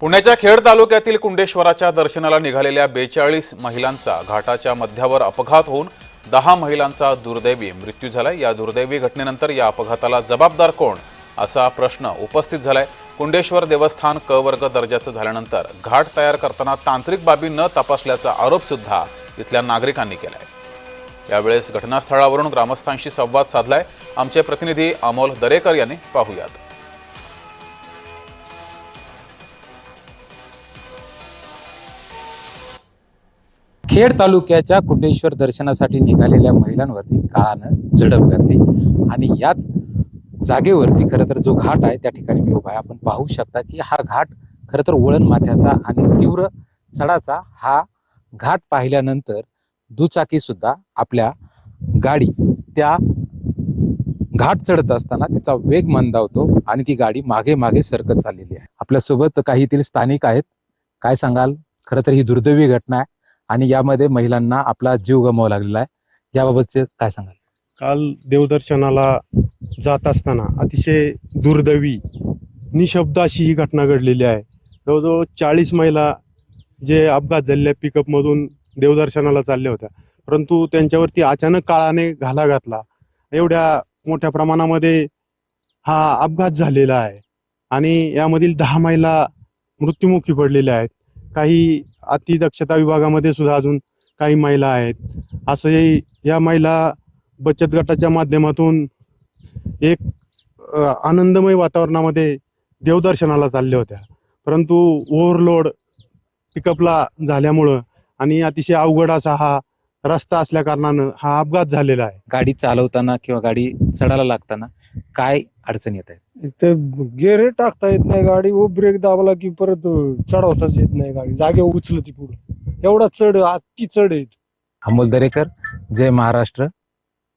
पुण्याच्या खेड तालुक्यातील कुंडेश्वराच्या दर्शनाला निघालेल्या बेचाळीस महिलांचा घाटाच्या मध्यावर अपघात होऊन दहा महिलांचा दुर्दैवी मृत्यू झालाय. या दुर्दैवी घटनेनंतर या अपघाताला जबाबदार कोण? असा प्रश्न उपस्थित झालाय. कुंडेश्वर देवस्थान क वर्ग दर्जाचं झाल्यानंतर घाट तयार करताना तांत्रिक बाबी न तपासल्याचा आरोप सुद्धा इथल्या नागरिकांनी केलाय. यावेळेस घटनास्थळावरून ग्रामस्थांशी संवाद साधलाय. आमचे प्रतिनिधी अमोल दरेकर यांनी पाहूयात. खेड तालुक्याच्या कुंडेश्वर दर्शनासाठी निघालेल्या महिलांवरती काळानं झडप घातली. आणि याच जागेवरती खरं तर जो घाट आहे त्या ठिकाणी मी उभा आहे. आपण पाहू शकता की हा घाट खरं तर वळण माथ्याचा आणि तीव्र चढाचा हा घाट पाहिल्यानंतर दुचाकी सुद्धा आपल्या गाडी त्या घाट चढत असताना तिचा वेग मंदावतो आणि ती गाडी मागे मागे सरकत चाललेली आहे. आपल्यासोबत काही येथील स्थानिक आहेत. काय सांगाल? खरं तर ही दुर्दैवी घटना आहे. आणि यामध्ये महिलांना आपला जीव गमावा लागलेला आहे. याबाबतचे काय सांगाल? काल देवदर्शनाला जात असताना अतिशय दुर्दैवी निशब्द अशी ही घटना घडलेली आहे. जवळजवळ चाळीस महिला जे अपघात झालेल्या पिकअपमधून देवदर्शनाला चालल्या होत्या. परंतु त्यांच्यावरती अचानक काळाने घाला घातला. एवढ्या मोठ्या प्रमाणामध्ये हा अपघात झालेला आहे. आणि यामधील दहा महिला मृत्युमुखी पडलेल्या आहेत. काही अतिदक्षता विभागामध्ये सुद्धा अजून काही महिला आहेत. असंही या महिला बचत गटाच्या माध्यमातून एक आनंदमय वातावरणामध्ये देवदर्शनाला चालल्या होत्या. परंतु ओव्हरलोड पिकअपला झाल्यामुळं आणि अतिशय अवघड असा हा रस्ता असल्या कारणानं हा अपघात झालेला आहे. गाडी चालवताना किंवा गाडी चढायला लागताना काय अडचण येत आहे इथं गेअर टाकता येत नाही गाडी व ब्रेक दाबला की परत चढवताच येत नाही गाडी. जागेवर उचलती पुढे. एवढा चढ अति चढ आहे. अमोल दरेकर जय महाराष्ट्र.